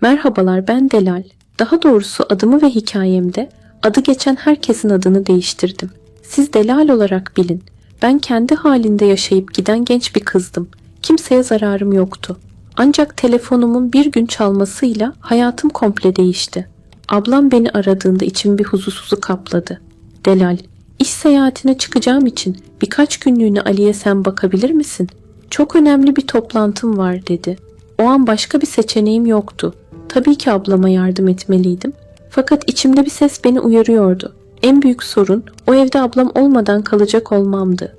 Merhabalar ben Delal. Daha doğrusu adımı ve hikayemde adı geçen herkesin adını değiştirdim. Siz Delal olarak bilin. Ben kendi halinde yaşayıp giden genç bir kızdım. Kimseye zararım yoktu. Ancak telefonumun bir gün çalmasıyla hayatım komple değişti. Ablam beni aradığında içim bir huzursuzluk kapladı. Delal, iş seyahatine çıkacağım için birkaç günlüğüne Ali'ye sen bakabilir misin? Çok önemli bir toplantım var dedi. O an başka bir seçeneğim yoktu. Tabii ki ablama yardım etmeliydim. Fakat içimde bir ses beni uyarıyordu. En büyük sorun o evde ablam olmadan kalacak olmamdı.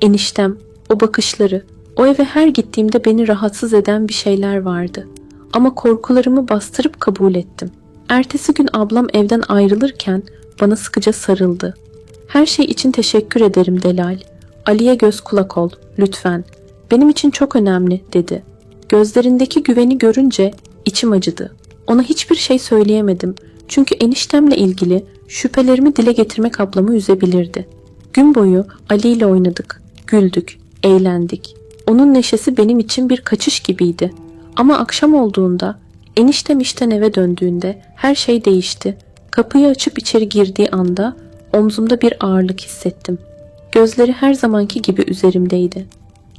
Eniştem, o bakışları, o eve her gittiğimde beni rahatsız eden bir şeyler vardı. Ama korkularımı bastırıp kabul ettim. Ertesi gün ablam evden ayrılırken bana sıkıca sarıldı. Her şey için teşekkür ederim Delal. Ali'ye göz kulak ol, lütfen. Benim için çok önemli, dedi. Gözlerindeki güveni görünce içim acıdı. Ona hiçbir şey söyleyemedim. Çünkü eniştemle ilgili şüphelerimi dile getirmek ablamı üzebilirdi. Gün boyu Ali ile oynadık, güldük, eğlendik. Onun neşesi benim için bir kaçış gibiydi. Ama akşam olduğunda, eniştem işten eve döndüğünde her şey değişti. Kapıyı açıp içeri girdiği anda omzumda bir ağırlık hissettim. Gözleri her zamanki gibi üzerimdeydi.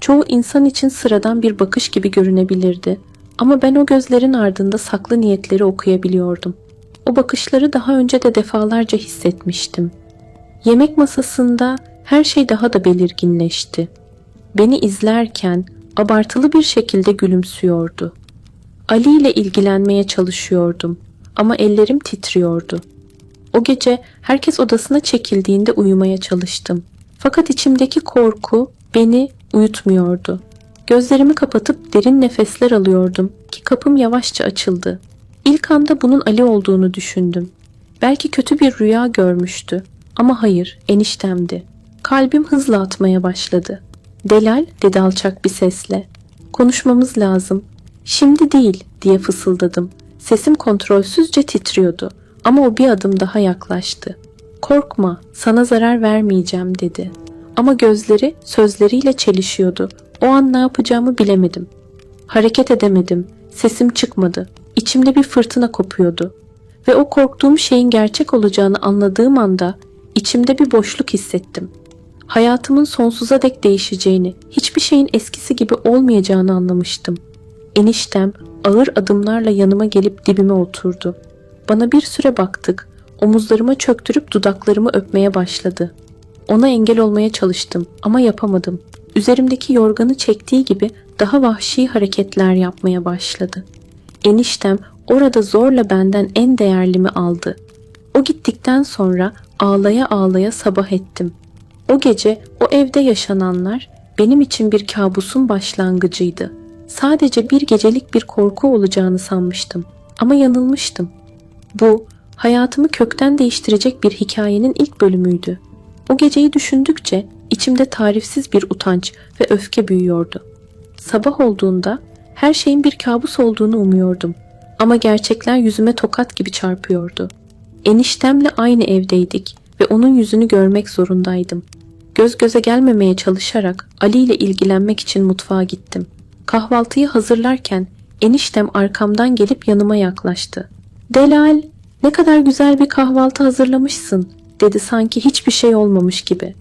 Çoğu insan için sıradan bir bakış gibi görünebilirdi. Ama ben o gözlerin ardında saklı niyetleri okuyabiliyordum. O bakışları daha önce de defalarca hissetmiştim. Yemek masasında her şey daha da belirginleşti. Beni izlerken abartılı bir şekilde gülümsüyordu. Ali ile ilgilenmeye çalışıyordum ama ellerim titriyordu. O gece herkes odasına çekildiğinde uyumaya çalıştım. Fakat içimdeki korku beni uyutmuyordu. Gözlerimi kapatıp derin nefesler alıyordum ki kapım yavaşça açıldı. İlk anda bunun Ali olduğunu düşündüm. Belki kötü bir rüya görmüştü. Ama hayır, eniştemdi. Kalbim hızla atmaya başladı. Delal dedi alçak bir sesle. Konuşmamız lazım. Şimdi değil diye fısıldadım. Sesim kontrolsüzce titriyordu. Ama o bir adım daha yaklaştı. Korkma, sana zarar vermeyeceğim dedi. Ama gözleri sözleriyle çelişiyordu. O an ne yapacağımı bilemedim. Hareket edemedim. Sesim çıkmadı. İçimde bir fırtına kopuyordu. Ve o korktuğum şeyin gerçek olacağını anladığım anda içimde bir boşluk hissettim. Hayatımın sonsuza dek değişeceğini, hiçbir şeyin eskisi gibi olmayacağını anlamıştım. Eniştem ağır adımlarla yanıma gelip dibime oturdu. Bana bir süre baktık. Omuzlarıma çöktürüp dudaklarımı öpmeye başladı. Ona engel olmaya çalıştım ama yapamadım. Üzerimdeki yorganı çektiği gibi daha vahşi hareketler yapmaya başladı. Eniştem orada zorla benden en değerlimi aldı. O gittikten sonra ağlaya ağlaya sabah ettim. O gece o evde yaşananlar benim için bir kabusun başlangıcıydı. Sadece bir gecelik bir korku olacağını sanmıştım ama yanılmıştım. Bu hayatımı kökten değiştirecek bir hikayenin ilk bölümüydü. O geceyi düşündükçe içimde tarifsiz bir utanç ve öfke büyüyordu. Sabah olduğunda her şeyin bir kabus olduğunu umuyordum. Ama gerçekler yüzüme tokat gibi çarpıyordu. Eniştemle aynı evdeydik ve onun yüzünü görmek zorundaydım. Göz göze gelmemeye çalışarak Ali ile ilgilenmek için mutfağa gittim. Kahvaltıyı hazırlarken eniştem arkamdan gelip yanıma yaklaştı. Delal, ne kadar güzel bir kahvaltı hazırlamışsın, dedi sanki hiçbir şey olmamış gibi.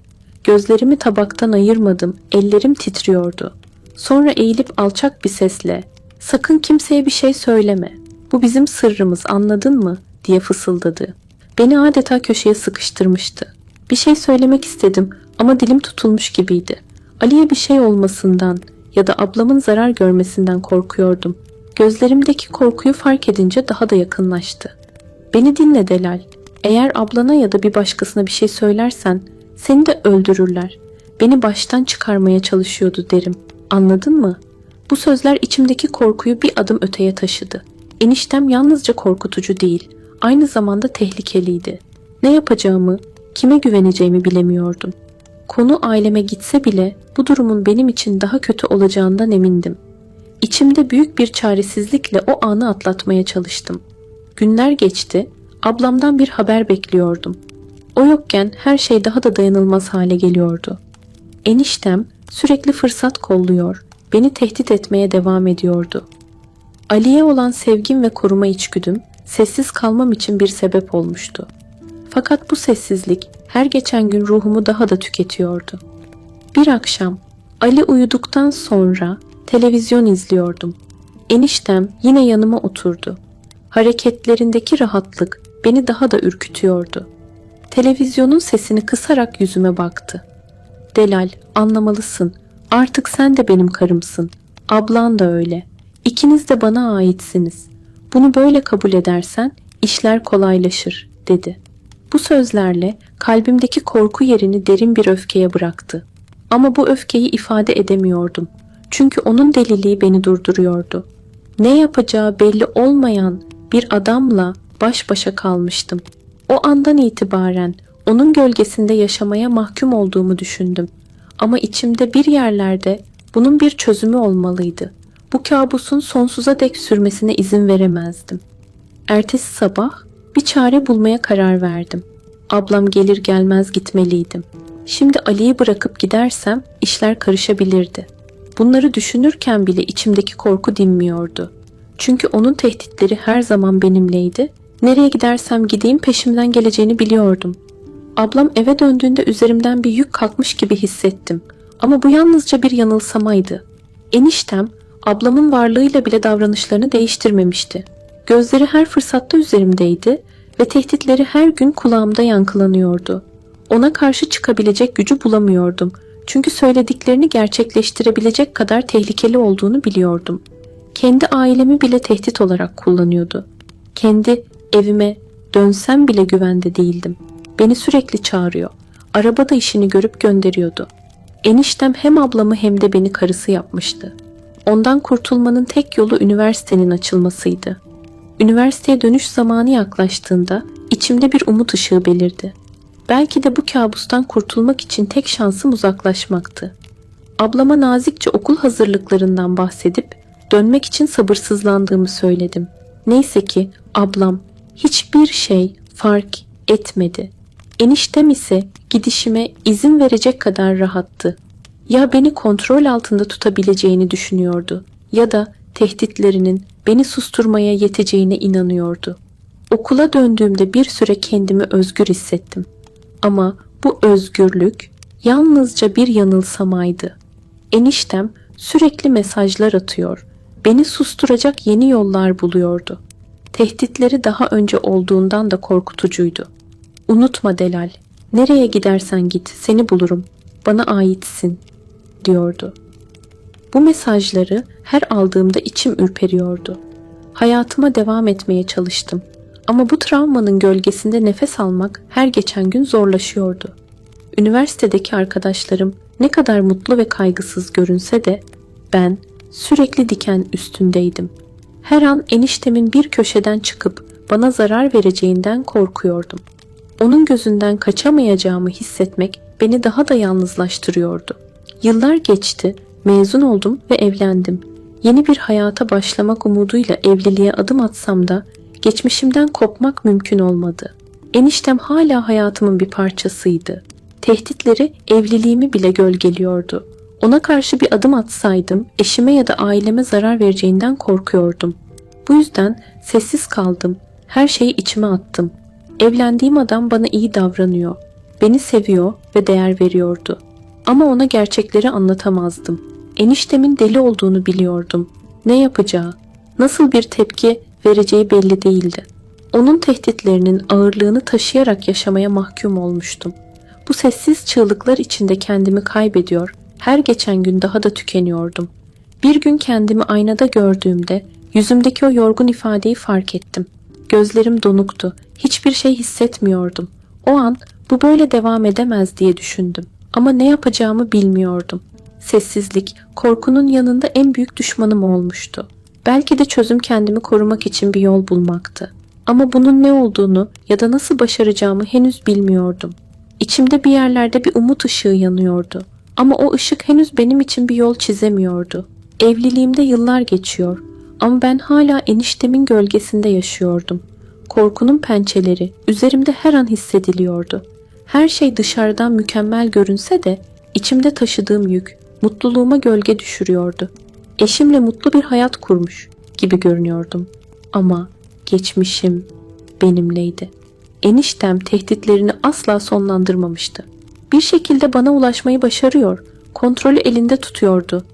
Gözlerimi tabaktan ayırmadım, ellerim titriyordu. Sonra eğilip alçak bir sesle, sakın kimseye bir şey söyleme, bu bizim sırrımız anladın mı, diye fısıldadı. Beni adeta köşeye sıkıştırmıştı. Bir şey söylemek istedim ama dilim tutulmuş gibiydi. Ali'ye bir şey olmasından ya da ablamın zarar görmesinden korkuyordum. Gözlerimdeki korkuyu fark edince daha da yakınlaştı. Beni dinle Delal. Eğer ablana ya da bir başkasına bir şey söylersen seni de öldürürler. Beni baştan çıkarmaya çalışıyordu derim. Anladın mı? Bu sözler içimdeki korkuyu bir adım öteye taşıdı. Eniştem yalnızca korkutucu değil, aynı zamanda tehlikeliydi. Ne yapacağımı, kime güveneceğimi bilemiyordum. Konu aileme gitse bile bu durumun benim için daha kötü olacağından emindim. İçimde büyük bir çaresizlikle o anı atlatmaya çalıştım. Günler geçti, ablamdan bir haber bekliyordum. O yokken her şey daha da dayanılmaz hale geliyordu. Eniştem sürekli fırsat kolluyor, beni tehdit etmeye devam ediyordu. Ali'ye olan sevgim ve koruma içgüdüm sessiz kalmam için bir sebep olmuştu. Fakat bu sessizlik her geçen gün ruhumu daha da tüketiyordu. Bir akşam Ali uyuduktan sonra televizyon izliyordum. Eniştem yine yanıma oturdu. Hareketlerindeki rahatlık beni daha da ürkütüyordu. Televizyonun sesini kısarak yüzüme baktı. Delal, anlamalısın. Artık sen de benim karımsın. Ablan da öyle. İkiniz de bana aitsiniz. Bunu böyle kabul edersen işler kolaylaşır, dedi. Bu sözlerle kalbimdeki korku yerini derin bir öfkeye bıraktı. Ama bu öfkeyi ifade edemiyordum. Çünkü onun deliliği beni durduruyordu. Ne yapacağı belli olmayan bir adamla baş başa kalmıştım. O andan itibaren onun gölgesinde yaşamaya mahkum olduğumu düşündüm. Ama içimde bir yerlerde bunun bir çözümü olmalıydı. Bu kabusun sonsuza dek sürmesine izin veremezdim. Ertesi sabah bir çare bulmaya karar verdim. Ablam gelir gelmez gitmeliydim. Şimdi Ali'yi bırakıp gidersem işler karışabilirdi. Bunları düşünürken bile içimdeki korku dinmiyordu. Çünkü onun tehditleri her zaman benimleydi. Nereye gidersem gideyim peşimden geleceğini biliyordum. Ablam eve döndüğünde üzerimden bir yük kalkmış gibi hissettim. Ama bu yalnızca bir yanılsamaydı. Eniştem ablamın varlığıyla bile davranışlarını değiştirmemişti. Gözleri her fırsatta üzerimdeydi ve tehditleri her gün kulağımda yankılanıyordu. Ona karşı çıkabilecek gücü bulamıyordum. Çünkü söylediklerini gerçekleştirebilecek kadar tehlikeli olduğunu biliyordum. Kendi ailemi bile tehdit olarak kullanıyordu. Kendi evime dönsem bile güvende değildim. Beni sürekli çağırıyor. Arabada işini görüp gönderiyordu. Eniştem hem ablamı hem de beni karısı yapmıştı. Ondan kurtulmanın tek yolu üniversitenin açılmasıydı. Üniversiteye dönüş zamanı yaklaştığında içimde bir umut ışığı belirdi. Belki de bu kabustan kurtulmak için tek şansım uzaklaşmaktı. Ablama nazikçe okul hazırlıklarından bahsedip dönmek için sabırsızlandığımı söyledim. Neyse ki ablam hiçbir şey fark etmedi. Eniştem ise gidişime izin verecek kadar rahattı. Ya beni kontrol altında tutabileceğini düşünüyordu ya da tehditlerinin beni susturmaya yeteceğine inanıyordu. Okula döndüğümde bir süre kendimi özgür hissettim. Ama bu özgürlük yalnızca bir yanılsamaydı. Eniştem sürekli mesajlar atıyor, beni susturacak yeni yollar buluyordu. Tehditleri daha önce olduğundan da korkutucuydu. Unutma Delal, nereye gidersen git seni bulurum, bana aitsin, diyordu. Bu mesajları her aldığımda içim ürperiyordu. Hayatıma devam etmeye çalıştım. Ama bu travmanın gölgesinde nefes almak her geçen gün zorlaşıyordu. Üniversitedeki arkadaşlarım ne kadar mutlu ve kaygısız görünse de ben sürekli diken üstündeydim. Her an eniştemin bir köşeden çıkıp bana zarar vereceğinden korkuyordum. Onun gözünden kaçamayacağımı hissetmek beni daha da yalnızlaştırıyordu. Yıllar geçti, mezun oldum ve evlendim. Yeni bir hayata başlamak umuduyla evliliğe adım atsam da geçmişimden kopmak mümkün olmadı. Eniştem hala hayatımın bir parçasıydı. Tehditleri evliliğimi bile gölgeliyordu. Ona karşı bir adım atsaydım eşime ya da aileme zarar vereceğinden korkuyordum. Bu yüzden sessiz kaldım. Her şeyi içime attım. Evlendiğim adam bana iyi davranıyor. Beni seviyor ve değer veriyordu. Ama ona gerçekleri anlatamazdım. Eniştemin deli olduğunu biliyordum. Ne yapacağı, nasıl bir tepki vereceği belli değildi. Onun tehditlerinin ağırlığını taşıyarak yaşamaya mahkum olmuştum. Bu sessiz çığlıklar içinde kendimi kaybediyor, her geçen gün daha da tükeniyordum. Bir gün kendimi aynada gördüğümde yüzümdeki o yorgun ifadeyi fark ettim. Gözlerim donuktu, hiçbir şey hissetmiyordum. O an bu böyle devam edemez diye düşündüm. Ama ne yapacağımı bilmiyordum. Sessizlik, korkunun yanında en büyük düşmanım olmuştu. Belki de çözüm kendimi korumak için bir yol bulmaktı. Ama bunun ne olduğunu ya da nasıl başaracağımı henüz bilmiyordum. İçimde bir yerlerde bir umut ışığı yanıyordu. Ama o ışık henüz benim için bir yol çizemiyordu. Evliliğimde yıllar geçiyor ama ben hala eniştemin gölgesinde yaşıyordum. Korkunun pençeleri üzerimde her an hissediliyordu. Her şey dışarıdan mükemmel görünse de içimde taşıdığım yük mutluluğuma gölge düşürüyordu. Eşimle mutlu bir hayat kurmuş. gibi görünüyordum. Ama geçmişim benimleydi. Eniştem tehditlerini asla sonlandırmamıştı. Bir şekilde bana ulaşmayı başarıyor, kontrolü elinde tutuyordu.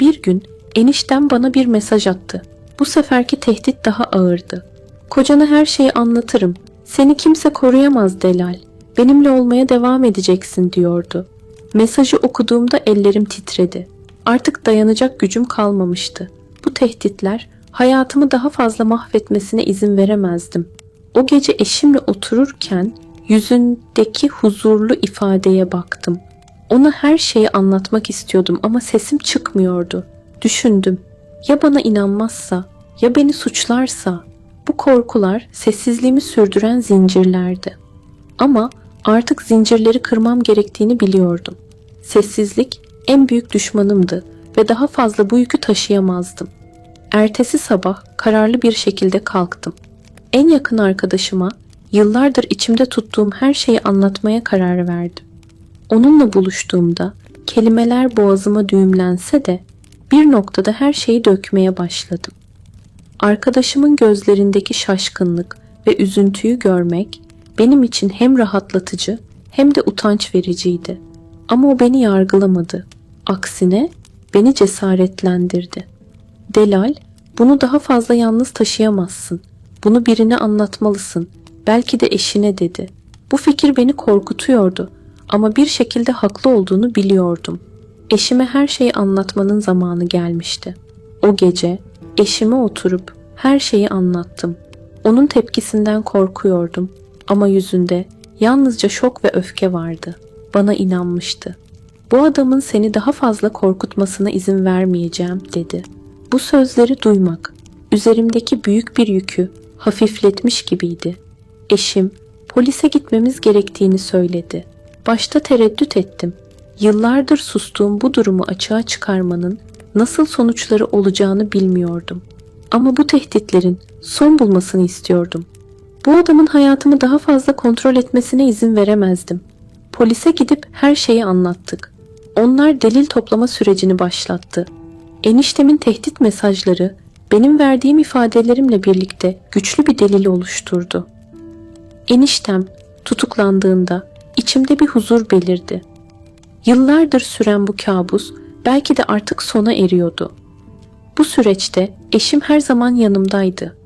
Bir gün eniştem bana bir mesaj attı. Bu seferki tehdit daha ağırdı. Kocana her şeyi anlatırım. Seni kimse koruyamaz Delal. Benimle olmaya devam edeceksin diyordu. Mesajı okuduğumda ellerim titredi. Artık dayanacak gücüm kalmamıştı. Bu tehditler hayatımı daha fazla mahvetmesine izin veremezdim. O gece eşimle otururken yüzündeki huzurlu ifadeye baktım. Ona her şeyi anlatmak istiyordum ama sesim çıkmıyordu. Düşündüm. Ya bana inanmazsa, ya beni suçlarsa? Bu korkular sessizliğimi sürdüren zincirlerdi. Ama artık zincirleri kırmam gerektiğini biliyordum. Sessizlik en büyük düşmanımdı ve daha fazla bu yükü taşıyamazdım. Ertesi sabah kararlı bir şekilde kalktım. En yakın arkadaşıma yıllardır içimde tuttuğum her şeyi anlatmaya karar verdim. Onunla buluştuğumda kelimeler boğazıma düğümlense de bir noktada her şeyi dökmeye başladım. Arkadaşımın gözlerindeki şaşkınlık ve üzüntüyü görmek benim için hem rahatlatıcı hem de utanç vericiydi. Ama o beni yargılamadı. Aksine beni cesaretlendirdi. Delal, bunu daha fazla yalnız taşıyamazsın. Bunu birine anlatmalısın. Belki de eşine dedi. Bu fikir beni korkutuyordu ama bir şekilde haklı olduğunu biliyordum. Eşime her şeyi anlatmanın zamanı gelmişti. O gece eşime oturup her şeyi anlattım. Onun tepkisinden korkuyordum ama yüzünde yalnızca şok ve öfke vardı. Bana inanmıştı. Bu adamın seni daha fazla korkutmasına izin vermeyeceğim dedi. Bu sözleri duymak üzerimdeki büyük bir yükü hafifletmiş gibiydi. Eşim polise gitmemiz gerektiğini söyledi. Başta tereddüt ettim. Yıllardır sustuğum bu durumu açığa çıkarmanın nasıl sonuçları olacağını bilmiyordum. Ama bu tehditlerin son bulmasını istiyordum. Bu adamın hayatımı daha fazla kontrol etmesine izin veremezdim. Polise gidip her şeyi anlattık. Onlar delil toplama sürecini başlattı. Eniştemin tehdit mesajları benim verdiğim ifadelerimle birlikte güçlü bir delil oluşturdu. Eniştem tutuklandığında içimde bir huzur belirdi. Yıllardır süren bu kabus belki de artık sona eriyordu. Bu süreçte eşim her zaman yanımdaydı.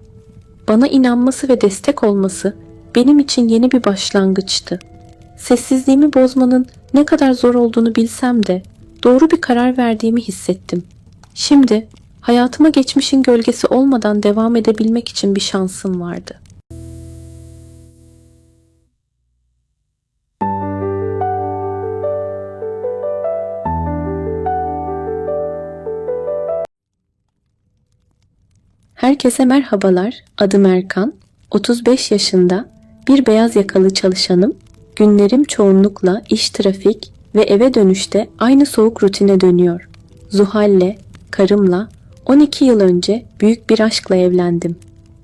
Bana inanması ve destek olması benim için yeni bir başlangıçtı. Sessizliğimi bozmanın ne kadar zor olduğunu bilsem de doğru bir karar verdiğimi hissettim. Şimdi hayatıma geçmişin gölgesi olmadan devam edebilmek için bir şansım vardı. Herkese merhabalar. Adım Erkan. 35 yaşında bir beyaz yakalı çalışanım. Günlerim çoğunlukla iş, trafik ve eve dönüşte aynı soğuk rutine dönüyor. Zuhal'le, karımla 12 yıl önce büyük bir aşkla evlendim.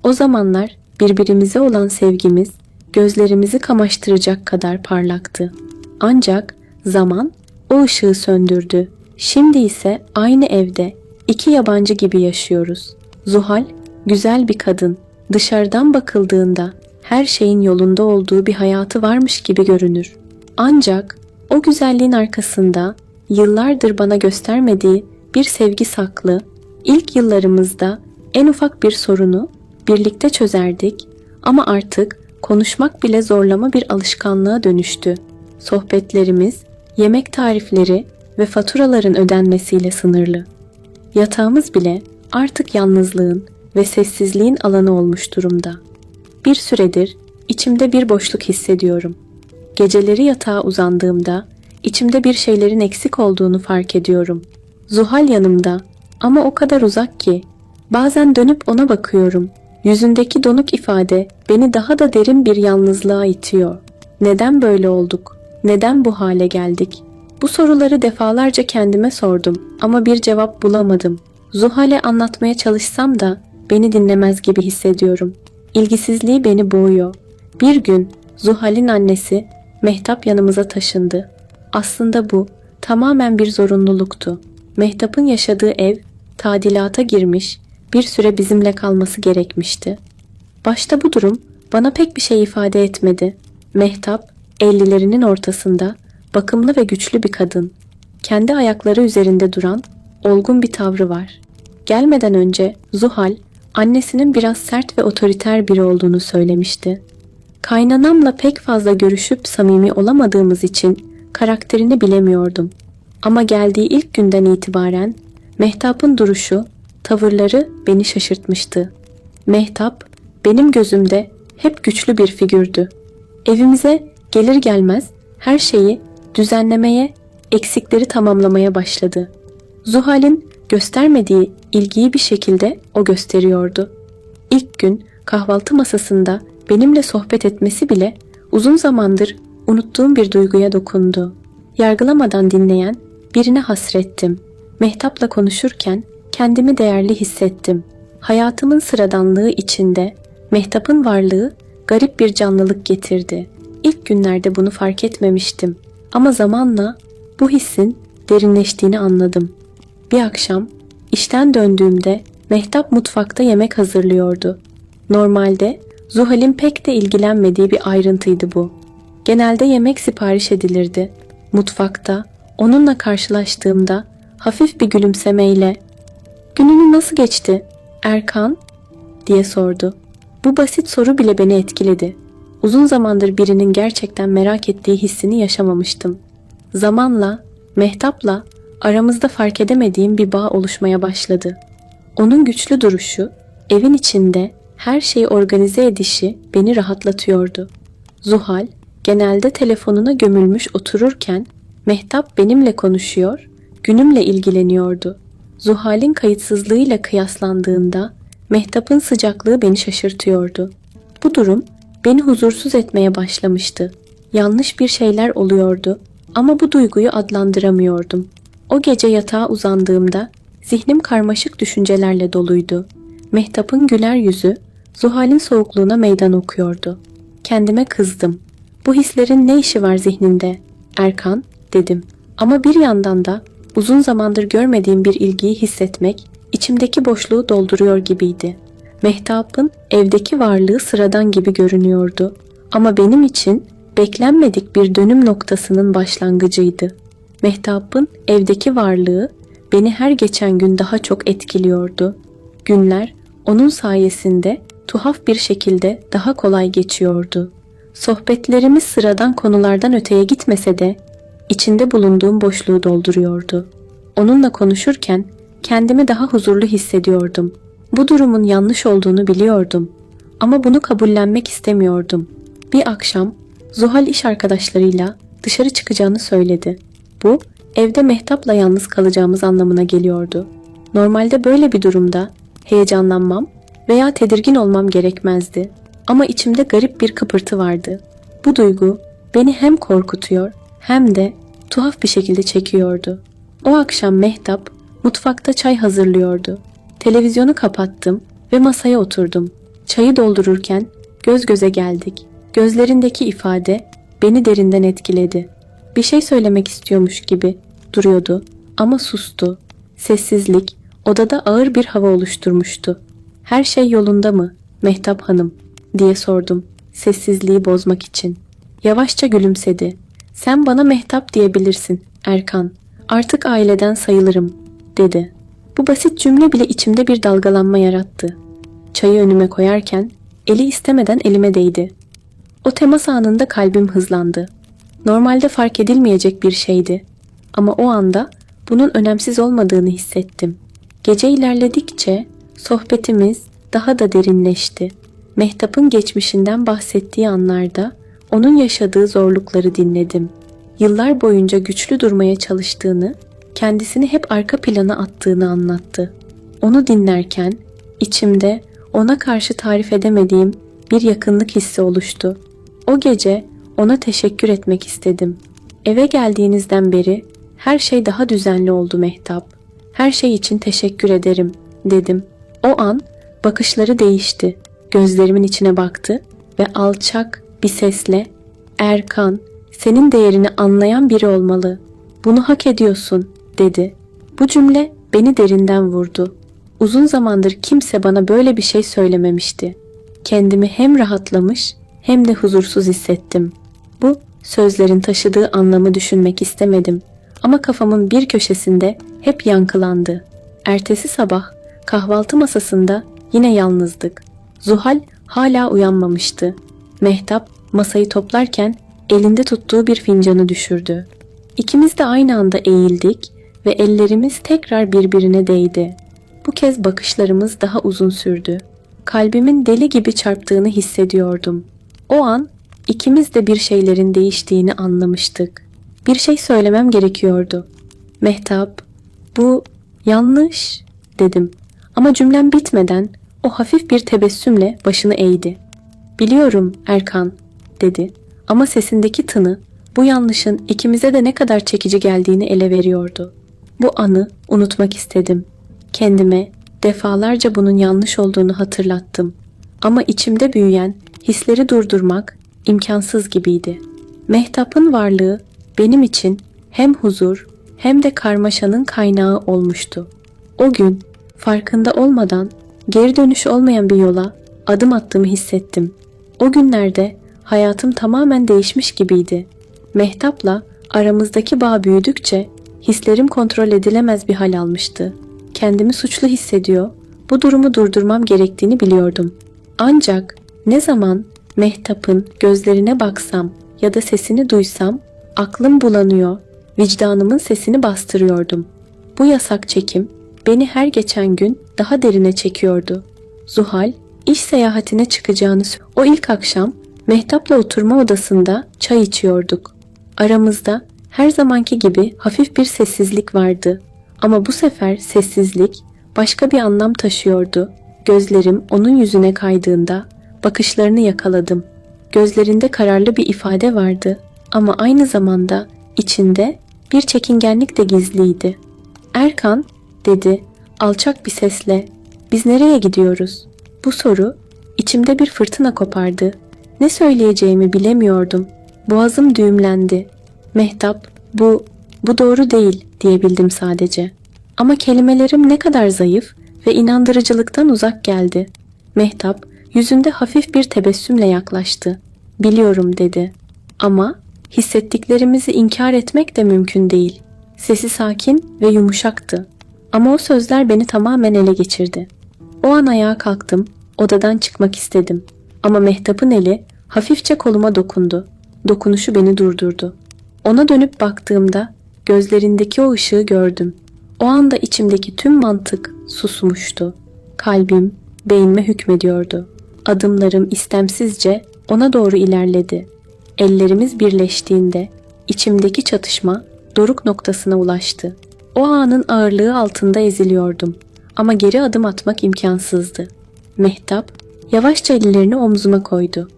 O zamanlar birbirimize olan sevgimiz gözlerimizi kamaştıracak kadar parlaktı. Ancak zaman o ışığı söndürdü. Şimdi ise aynı evde iki yabancı gibi yaşıyoruz. Zuhal güzel bir kadın. Dışarıdan bakıldığında her şeyin yolunda olduğu bir hayatı varmış gibi görünür. Ancak o güzelliğin arkasında yıllardır bana göstermediği bir sevgi saklı. İlk yıllarımızda en ufak bir sorunu birlikte çözerdik ama artık konuşmak bile zorlama bir alışkanlığa dönüştü. Sohbetlerimiz, yemek tarifleri ve faturaların ödenmesiyle sınırlı. Yatağımız bile artık yalnızlığın ve sessizliğin alanı olmuş durumda. Bir süredir içimde bir boşluk hissediyorum. Geceleri yatağa uzandığımda içimde bir şeylerin eksik olduğunu fark ediyorum. Zuhal yanımda ama o kadar uzak ki bazen dönüp ona bakıyorum. Yüzündeki donuk ifade beni daha da derin bir yalnızlığa itiyor. Neden böyle olduk? Neden bu hale geldik? Bu soruları defalarca kendime sordum ama bir cevap bulamadım. Zuhal'e anlatmaya çalışsam da beni dinlemez gibi hissediyorum. İlgisizliği beni boğuyor. Bir gün Zuhal'in annesi Mehtap yanımıza taşındı. Aslında bu tamamen bir zorunluluktu. Mehtap'ın yaşadığı ev tadilata girmiş, bir süre bizimle kalması gerekmişti. Başta bu durum bana pek bir şey ifade etmedi. Mehtap, ellilerinin ortasında, bakımlı ve güçlü bir kadın. Kendi ayakları üzerinde duran, olgun bir tavrı var. Gelmeden önce Zuhal, annesinin biraz sert ve otoriter biri olduğunu söylemişti. Kaynanamla pek fazla görüşüp samimi olamadığımız için karakterini bilemiyordum. Ama geldiği ilk günden itibaren Mehtap'ın duruşu, tavırları beni şaşırtmıştı. Mehtap benim gözümde hep güçlü bir figürdü. Evimize gelir gelmez her şeyi düzenlemeye, eksikleri tamamlamaya başladı. Zuhal'in göstermediği ilgiyi bir şekilde o gösteriyordu. İlk gün kahvaltı masasında benimle sohbet etmesi bile uzun zamandır unuttuğum bir duyguya dokundu. Yargılamadan dinleyen birine hasrettim. Mehtap'la konuşurken kendimi değerli hissettim. Hayatımın sıradanlığı içinde Mehtap'ın varlığı garip bir canlılık getirdi. İlk günlerde bunu fark etmemiştim. Ama zamanla bu hissin derinleştiğini anladım. Bir akşam işten döndüğümde Mehtap mutfakta yemek hazırlıyordu. Normalde Zuhal'in pek de ilgilenmediği bir ayrıntıydı bu. Genelde yemek sipariş edilirdi. Mutfakta onunla karşılaştığımda hafif bir gülümsemeyle "Gününün nasıl geçti? Erkan?" diye sordu. Bu basit soru bile beni etkiledi. Uzun zamandır birinin gerçekten merak ettiği hissini yaşamamıştım. Zamanla, Mehtap'la aramızda fark edemediğim bir bağ oluşmaya başladı. Onun güçlü duruşu, evin içinde her şeyi organize edişi beni rahatlatıyordu. Zuhal genelde telefonuna gömülmüş otururken Mehtap benimle konuşuyor, günümle ilgileniyordu. Zuhal'in kayıtsızlığıyla kıyaslandığında Mehtap'ın sıcaklığı beni şaşırtıyordu. Bu durum beni huzursuz etmeye başlamıştı. Yanlış bir şeyler oluyordu ama bu duyguyu adlandıramıyordum. O gece yatağa uzandığımda zihnim karmaşık düşüncelerle doluydu. Mehtap'ın güler yüzü Zuhal'in soğukluğuna meydan okuyordu. Kendime kızdım. Bu hislerin ne işi var zihninde? Erkan, dedim. Ama bir yandan da uzun zamandır görmediğim bir ilgiyi hissetmek içimdeki boşluğu dolduruyor gibiydi. Mehtap'ın evdeki varlığı sıradan gibi görünüyordu. Ama benim için beklenmedik bir dönüm noktasının başlangıcıydı. Mehtap'ın evdeki varlığı beni her geçen gün daha çok etkiliyordu. Günler onun sayesinde tuhaf bir şekilde daha kolay geçiyordu. Sohbetlerimiz sıradan konulardan öteye gitmese de içinde bulunduğum boşluğu dolduruyordu. Onunla konuşurken kendimi daha huzurlu hissediyordum. Bu durumun yanlış olduğunu biliyordum ama bunu kabullenmek istemiyordum. Bir akşam Zuhal iş arkadaşlarıyla dışarı çıkacağını söyledi. Bu evde Mehtap'la yalnız kalacağımız anlamına geliyordu. Normalde böyle bir durumda heyecanlanmam veya tedirgin olmam gerekmezdi. Ama içimde garip bir kıpırtı vardı. Bu duygu beni hem korkutuyor hem de tuhaf bir şekilde çekiyordu. O akşam Mehtap mutfakta çay hazırlıyordu. Televizyonu kapattım ve masaya oturdum. Çayı doldururken göz göze geldik. Gözlerindeki ifade beni derinden etkiledi. Bir şey söylemek istiyormuş gibi duruyordu ama sustu. Sessizlik odada ağır bir hava oluşturmuştu. Her şey yolunda mı Mehtap Hanım diye sordum sessizliği bozmak için. Yavaşça gülümsedi. Sen bana Mehtap diyebilirsin Erkan. Artık aileden sayılırım dedi. Bu basit cümle bile içimde bir dalgalanma yarattı. Çayı önüme koyarken eli istemeden elime değdi. O temas anında kalbim hızlandı. Normalde fark edilmeyecek bir şeydi. Ama o anda bunun önemsiz olmadığını hissettim. Gece ilerledikçe sohbetimiz daha da derinleşti. Mehtap'ın geçmişinden bahsettiği anlarda onun yaşadığı zorlukları dinledim. Yıllar boyunca güçlü durmaya çalıştığını, kendisini hep arka plana attığını anlattı. Onu dinlerken içimde ona karşı tarif edemediğim bir yakınlık hissi oluştu. O gece ona teşekkür etmek istedim. Eve geldiğinizden beri her şey daha düzenli oldu Mehtap. Her şey için teşekkür ederim dedim. O an bakışları değişti. Gözlerimin içine baktı ve alçak bir sesle Erkan, senin değerini anlayan biri olmalı. Bunu hak ediyorsun, dedi. Bu cümle beni derinden vurdu. Uzun zamandır kimse bana böyle bir şey söylememişti. Kendimi hem rahatlamış hem de huzursuz hissettim. Bu sözlerin taşıdığı anlamı düşünmek istemedim ama kafamın bir köşesinde hep yankılandı. Ertesi sabah kahvaltı masasında yine yalnızdık. Zuhal hala uyanmamıştı. Mehtap masayı toplarken elinde tuttuğu bir fincanı düşürdü. İkimiz de aynı anda eğildik ve ellerimiz tekrar birbirine değdi. Bu kez bakışlarımız daha uzun sürdü. Kalbimin deli gibi çarptığını hissediyordum. O an ikimiz de bir şeylerin değiştiğini anlamıştık. Bir şey söylemem gerekiyordu. Mehtap, bu yanlış dedim. Ama cümlem bitmeden o hafif bir tebessümle başını eğdi. Biliyorum Erkan dedi ama sesindeki tını bu yanlışın ikimize de ne kadar çekici geldiğini ele veriyordu. Bu anı unutmak istedim. Kendime defalarca bunun yanlış olduğunu hatırlattım. Ama içimde büyüyen hisleri durdurmak imkansız gibiydi. Mehtap'ın varlığı benim için hem huzur hem de karmaşanın kaynağı olmuştu. O gün farkında olmadan geri dönüş olmayan bir yola adım attığımı hissettim. O günlerde hayatım tamamen değişmiş gibiydi. Mehtap'la aramızdaki bağ büyüdükçe hislerim kontrol edilemez bir hal almıştı. Kendimi suçlu hissediyor, bu durumu durdurmam gerektiğini biliyordum. Ancak ne zaman Mehtap'ın gözlerine baksam ya da sesini duysam aklım bulanıyor, vicdanımın sesini bastırıyordum. Bu yasak çekim beni her geçen gün daha derine çekiyordu. Zuhal iş seyahatine çıkacağını o ilk akşam Mehtap'la oturma odasında çay içiyorduk. Aramızda her zamanki gibi hafif bir sessizlik vardı. Ama bu sefer sessizlik başka bir anlam taşıyordu. Gözlerim onun yüzüne kaydığında bakışlarını yakaladım. Gözlerinde kararlı bir ifade vardı ama aynı zamanda içinde bir çekingenlik de gizliydi. Erkan dedi alçak bir sesle biz nereye gidiyoruz? Bu soru içimde bir fırtına kopardı. Ne söyleyeceğimi bilemiyordum. Boğazım düğümlendi. Mehtap bu bu doğru değil diyebildim sadece. Ama kelimelerim ne kadar zayıf ve inandırıcılıktan uzak geldi. Mehtap yüzünde hafif bir tebessümle yaklaştı. Biliyorum dedi. Ama hissettiklerimizi inkar etmek de mümkün değil. Sesi sakin ve yumuşaktı. Ama o sözler beni tamamen ele geçirdi. O an ayağa kalktım, odadan çıkmak istedim. Ama Mehtap'ın eli hafifçe koluma dokundu. Dokunuşu beni durdurdu. Ona dönüp baktığımda gözlerindeki o ışığı gördüm. O anda içimdeki tüm mantık susmuştu. Kalbim beynime hükmediyordu. Adımlarım istemsizce ona doğru ilerledi. Ellerimiz birleştiğinde içimdeki çatışma doruk noktasına ulaştı. O anın ağırlığı altında eziliyordum ama geri adım atmak imkansızdı. Mehtap yavaşça ellerini omzuma koydu.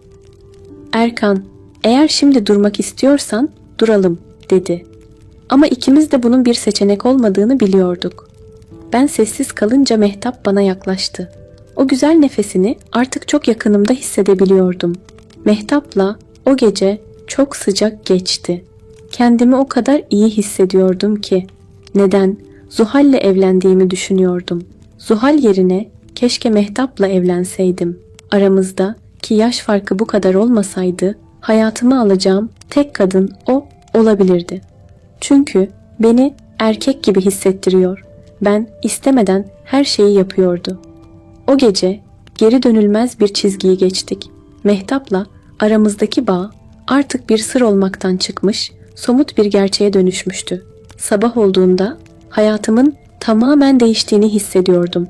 Erkan, eğer şimdi durmak istiyorsan duralım dedi. Ama ikimiz de bunun bir seçenek olmadığını biliyorduk. Ben sessiz kalınca Mehtap bana yaklaştı. O güzel nefesini artık çok yakınımda hissedebiliyordum. Mehtap'la o gece çok sıcak geçti. Kendimi o kadar iyi hissediyordum ki. Neden? Zuhal'le evlendiğimi düşünüyordum. Zuhal yerine keşke Mehtap'la evlenseydim. Aramızda ki yaş farkı bu kadar olmasaydı hayatımı alacağım tek kadın o olabilirdi. Çünkü beni erkek gibi hissettiriyor. Ben istemeden her şeyi yapıyordu. O gece geri dönülmez bir çizgiyi geçtik. Mehtap'la aramızdaki bağ artık bir sır olmaktan çıkmış, somut bir gerçeğe dönüşmüştü. Sabah olduğunda hayatımın tamamen değiştiğini hissediyordum.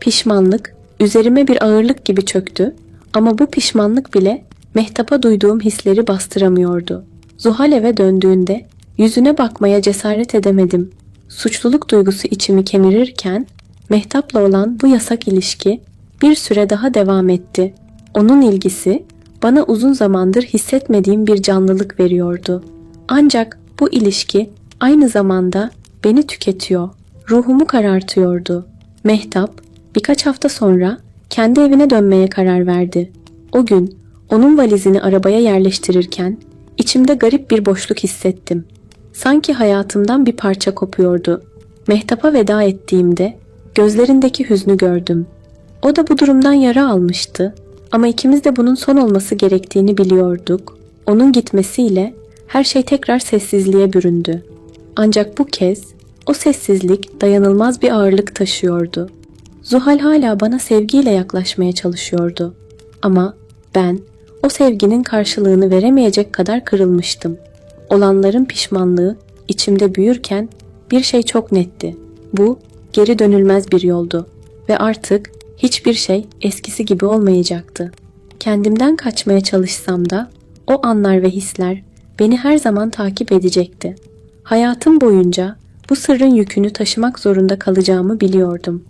Pişmanlık üzerime bir ağırlık gibi çöktü ama bu pişmanlık bile Mehtap'a duyduğum hisleri bastıramıyordu. Zuhal eve döndüğünde yüzüne bakmaya cesaret edemedim. Suçluluk duygusu içimi kemirirken Mehtap'la olan bu yasak ilişki bir süre daha devam etti. Onun ilgisi bana uzun zamandır hissetmediğim bir canlılık veriyordu. Ancak bu ilişki aynı zamanda beni tüketiyor, ruhumu karartıyordu. Mehtap birkaç hafta sonra kendi evine dönmeye karar verdi. O gün onun valizini arabaya yerleştirirken içimde garip bir boşluk hissettim. Sanki hayatımdan bir parça kopuyordu. Mehtap'a veda ettiğimde Gözlerindeki hüznü gördüm. O da bu durumdan yara almıştı ama ikimiz de bunun son olması gerektiğini biliyorduk. Onun gitmesiyle her şey tekrar sessizliğe büründü. Ancak bu kez o sessizlik dayanılmaz bir ağırlık taşıyordu. Zuhal hala bana sevgiyle yaklaşmaya çalışıyordu. Ama ben o sevginin karşılığını veremeyecek kadar kırılmıştım. Olanların pişmanlığı içimde büyürken bir şey çok netti. Bu geri dönülmez bir yoldu ve artık hiçbir şey eskisi gibi olmayacaktı. Kendimden kaçmaya çalışsam da o anlar ve hisler beni her zaman takip edecekti. Hayatım boyunca bu sırrın yükünü taşımak zorunda kalacağımı biliyordum.